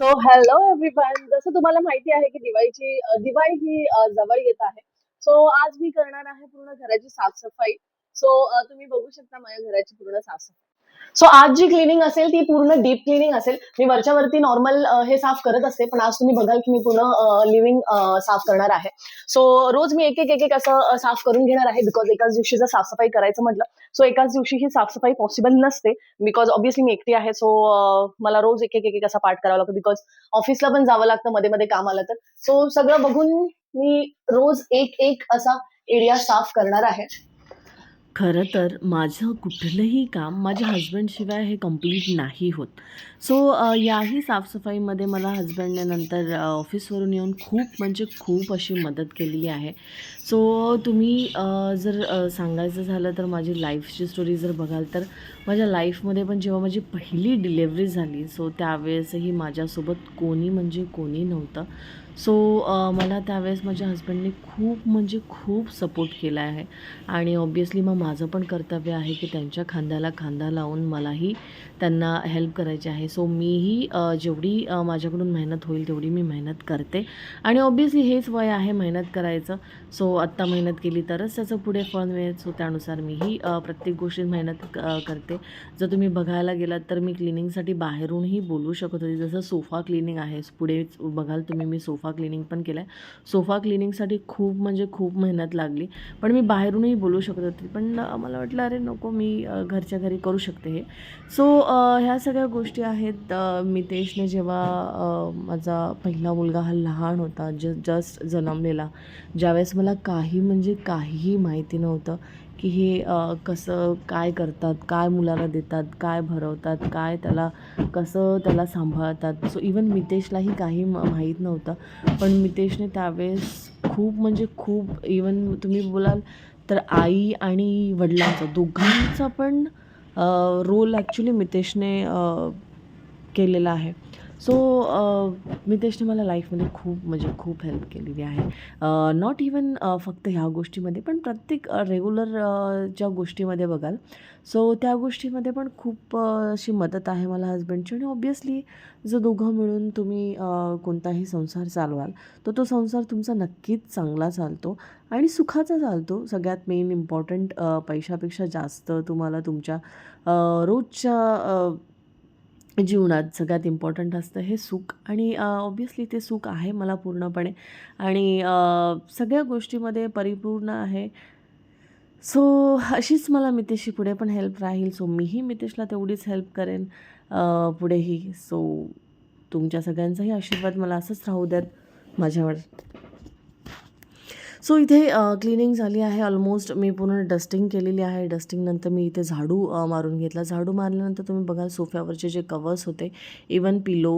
So hello everyone जसं तुम्हाला माहिती आहे की दिवाळीची दिवाळी ही जवळ येत आहे. सो आज मी करणार आहे पूर्ण घराची साफसफाई. सो तुम्ही बघू शकता माझ्या घराची पूर्ण साफसफाई. सो आज जी क्लिनिंग असेल ती पूर्ण डीप क्लिनिंग असेल. मी वरच्या वरती नॉर्मल हे साफ करत असते पण आज तुम्ही बघाल की मी पूर्ण लिव्हिंग साफ करणार आहे. सो रोज मी एक एक एक असं साफ करून घेणार आहे बिकॉज एकाच दिवशी जर साफसफाई करायचं म्हटलं सो एकाच दिवशी ही साफसफाई पॉसिबल नसते बिकॉज ऑब्विसली मी एकटी आहे सो मला रोज एक एक एक एक असा पाठ करावा लागतो बिकॉज ऑफिसला पण जावं लागतं मध्ये मध्ये काम आलं तर. सो सगळं बघून मी रोज एक एक असा एरिया साफ करणार आहे. खरं तर माझं कुठलंही काम माझ्या हजबंडशिवाय हे कंप्लीट नाही होत. सो याही साफसफाईमध्ये मला हजबंडने नंतर ऑफिसवरून येऊन खूप म्हणजे खूप अशी मदत केलेली आहे. सो तुम्ही जर सांगायचं झालं तर माझी लाईफची स्टोरी जर बघाल तर माझ्या लाईफमध्ये पण जेव्हा माझी पहिली डिलेवरी झाली सो त्यावेळेसही माझ्यासोबत कोणी म्हणजे कोणी नव्हतं. सो मला त्यावेळेस माझ्या हस्बंडने खूप म्हणजे खूप सपोर्ट केला आहे. आणि ऑब्वियसली मग माझं पण कर्तव्य आहे की त्यांच्या खांद्याला खांदा लावून मलाही त्यांना हेल्प करायची आहे. सो मीही uh, जेवढी uh, माझ्याकडून मेहनत होईल तेवढी मी मेहनत करते. आणि ऑब्वियसली हेच वय आहे मेहनत करायचं. सो आत्ता मेहनत केली तरच त्याचं पुढे फळ मिळेल. सो त्यानुसार मीही uh, प्रत्येक गोष्टीत मेहनत क- करते. जर तुम्ही बघायला गेलात तर मी क्लिनिंगसाठी बाहेरूनही बोलू शकत होते. जसं सोफा क्लिनिंग आहे पुढे बघाल तुम्ही मी सोफा सोफा क्लिनिंग पण केलं आहे सोफा क्लिनिंगसाठी खूप म्हणजे खूप मेहनत लागली. पण मी बाहेरूनही बोलू शकत होते. पण मला वाटलं अरे नको मी घरच्या घरी करू शकते हे. सो ह्या सगळ्या गोष्टी आहेत मितेशने जेव्हा माझा पहिला मुलगा हा लहान होता ज जस्ट जन्मलेला ज्यावेळेस मला काही म्हणजे काहीही माहिती नव्हतं की हे कसं काय करतात काय मुलाला देतात काय भरवतात काय त्याला कसं त्याला सांभाळतात. सो इवन मितेशलाही काही म माहीत नव्हतं. पण मितेशने त्यावेळेस खूप म्हणजे खूप इवन तुम्ही बोलाल तर आई आणि वडिलांचा दोघांचा पण रोल ॲक्च्युली मितेशने केलेला आहे. सो मितेशने uh, मला लाईफमध्ये खूप म्हणजे खूप हेल्प केलेली आहे. Uh, नॉट इवन uh, फक्त ह्या गोष्टीमध्ये पण प्रत्येक रेग्युलर ज्या गोष्टीमध्ये बघाल सो त्या गोष्टीमध्ये पण खूप अशी मदत आहे मला हजबंडची आणि ऑब्वियसली जर दोघं मिळून तुम्ही कोणताही संसार चालवाल तर तो संसार तुमचा नक्कीच चांगला चालतो. आणि सुखाचा चालतो. सगळ्यात मेन इम्पॉर्टंट पैशापेक्षा जास्त तुम्हाला तुमच्या रोजच्या जीवनात सगळ्यात इम्पॉर्टंट असतं हे सुख. आणि ऑब्वियसली ते सुख आहे मला पूर्णपणे. आणि सगळ्या गोष्टीमध्ये परिपूर्ण आहे. सो अशीच मला मितेशशी पुढे पण हेल्प राहील. सो मीही मितेशला तेवढीच हेल्प करेन पुढेही. सो तुमच्या सगळ्यांचाही आशीर्वाद मला असंच राहू द्यात माझ्यावर. सो इथे क्लिनिंग झाली आहे. ऑलमोस्ट मी पूर्ण डस्टिंग केलेली आहे. डस्टिंगनंतर मी इथे झाडू मारून घेतला. झाडू मारल्यानंतर तुम्ही बघाल सोफ्यावरचे जे कवर्स होते इवन पिलो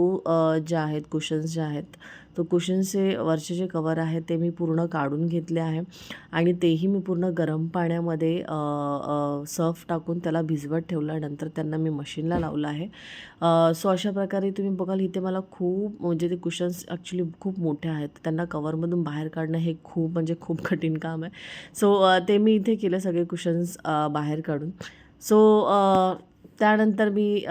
जे आहेत कुशन्स जे आहेत तो कुशन्सचे वरचे जे कवर आहेत ते मी पूर्ण काढून घेतले आहे. आणि तेही मी पूर्ण गरम पाण्यामध्ये सर्फ टाकून त्याला भिजवत ठेवलं नंतर त्यांना मी मशीनला लावलं आहे. सो अशा प्रकारे तुम्ही बघाल इथे मला खूप म्हणजे ते कुशन्स ॲक्च्युली खूप मोठे आहेत. त्यांना कवरमधून बाहेर काढणं हे खूप म्हणजे खूप कठीण काम आहे. सो ते मी इथे केलं सगळे कुशन्स बाहेर काढून. सो त्यानंतर मी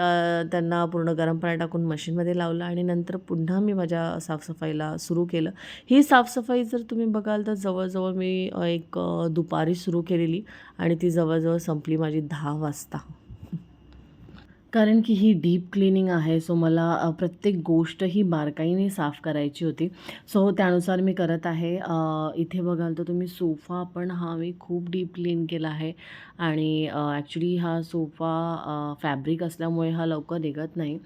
त्यांना पूर्ण गरम पाणी टाकून मशीनमध्ये लावलं आणि नंतर पुन्हा मी माझ्या साफसफाईला सुरू केलं. ही साफसफाई जर तुम्ही बघाल तर जवळजवळ मी एक दुपारी सुरू केलेली आणि ती जवळजवळ संपली माझी दहा वाजता. कारण की ही डीप क्लिनिंग आहे सो मला प्रत्येक गोष्ट ही बारकाईने साफ करायची होती. सो त्यानुसार मी करत आहे. इथे बघाल तर तुम्ही सोफा पण हा मी खूप डीप क्लीन केला आहे. आणि ॲक्च्युली हा सोफा फॅब्रिक असल्यामुळे हा लवकर निघत नाही.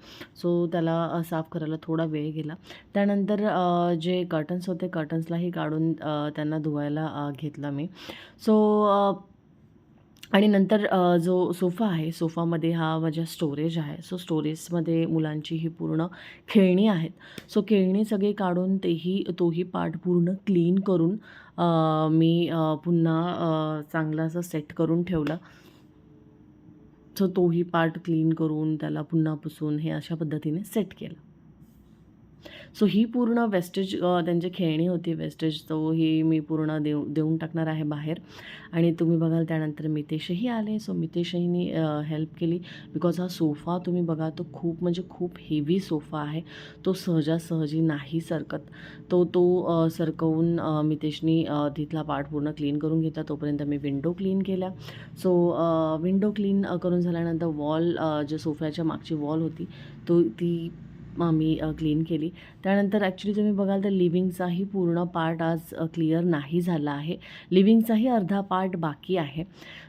सो त्याला साफ करायला थोडा वेळ गेला. त्यानंतर जे कर्टन्स होते कर्टन्सलाही काढून त्यांना धुवायला घेतला मी. सो आणि नंतर जो सोफा आहे सोफामध्ये हा माझ्या स्टोरेज आहे. सो स्टोरेजमध्ये मुलांची ही पूर्ण खेळणी आहेत. सो खेळणी सगळी काढून तेही तोही पार्ट पूर्ण क्लीन करून मी पुन्हा अ, चांगला असं सेट करून ठेवला. सो तोही पार्ट क्लीन करून त्याला पुन्हा पुसून हे अशा पद्धतीने सेट केलं. सो ही पूर्ण वेस्टेज त्यांची खेळणी होती वेस्टेज तो ही मी पूर्ण देऊ देऊन टाकणार आहे बाहेर. आणि तुम्ही बघाल त्यानंतर मितेशही आले. सो मितेशहीनी हेल्प केली. बिकॉज हा सोफा तुम्ही बघा तो खूप म्हणजे खूप हेवी सोफा आहे. तो सहजासहजी नाही सरकत. तो तो सरकवून मितेशनी तिथला पार्ट पूर्ण क्लीन करून घेतला. तोपर्यंत मी विंडो क्लीन केल्या. सो विंडो क्लीन करून झाल्यानंतर वॉल जे सोफ्याच्या मागची वॉल होती तो ती मी क्लीन केली. त्यानंतर ॲक्च्युली तुम्ही बघाल तर लिव्हिंगचाही पूर्ण पार्ट आज क्लिअर नाही झाला आहे. लिव्हिंगचाही अर्धा पार्ट बाकी आहे.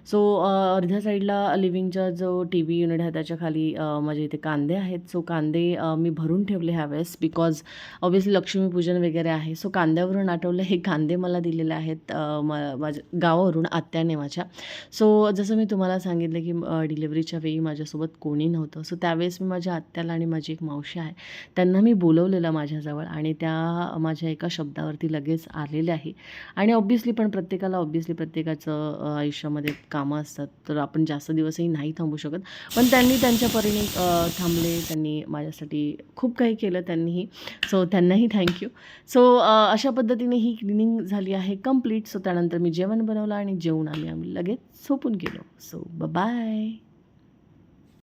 सो अर्ध्या साईडला लिव्हिंगचा जो टी व्ही युनिट आहे त्याच्याखाली माझे इथे कांदे आहेत. सो कांदे मी भरून ठेवले ह्यावेळेस बिकॉज ऑब्वियसली लक्ष्मीपूजन वगैरे आहे. सो कांद्यावरून आठवलं हे कांदे मला दिलेले आहेत माझ्या गावावरून आत्याने माझ्या. सो जसं मी तुम्हाला सांगितलं की डिलिव्हरीच्या वेळी माझ्यासोबत कोणी नव्हतं. सो त्यावेळेस मी माझ्या आत्याला आणि माझी एक मावशी आहे त्यांना मी बोलवलेलं माझ्याजवळ आणि त्या माझ्या एका शब्दावरती लगेच आलेल्या आहे. आणि ऑब्व्हियसली पण प्रत्येकाला ऑब्व्हियसली प्रत्येकाचं आयुष्यामध्ये कामं असतात तर आपण जास्त दिवसही नाही थांबू शकत. पण त्यांनी त्यांच्या परीने थांबले त्यांनी माझ्यासाठी खूप काही केलं त्यांनीही सो त्यांनाही थँक्यू सो अशा पद्धतीने ही क्लिनिंग झाली आहे कंप्लीट सो त्यानंतर मी जेवण बनवलं आणि जेवून आम्ही आम्ही लगेच झोपून गेलो. So bye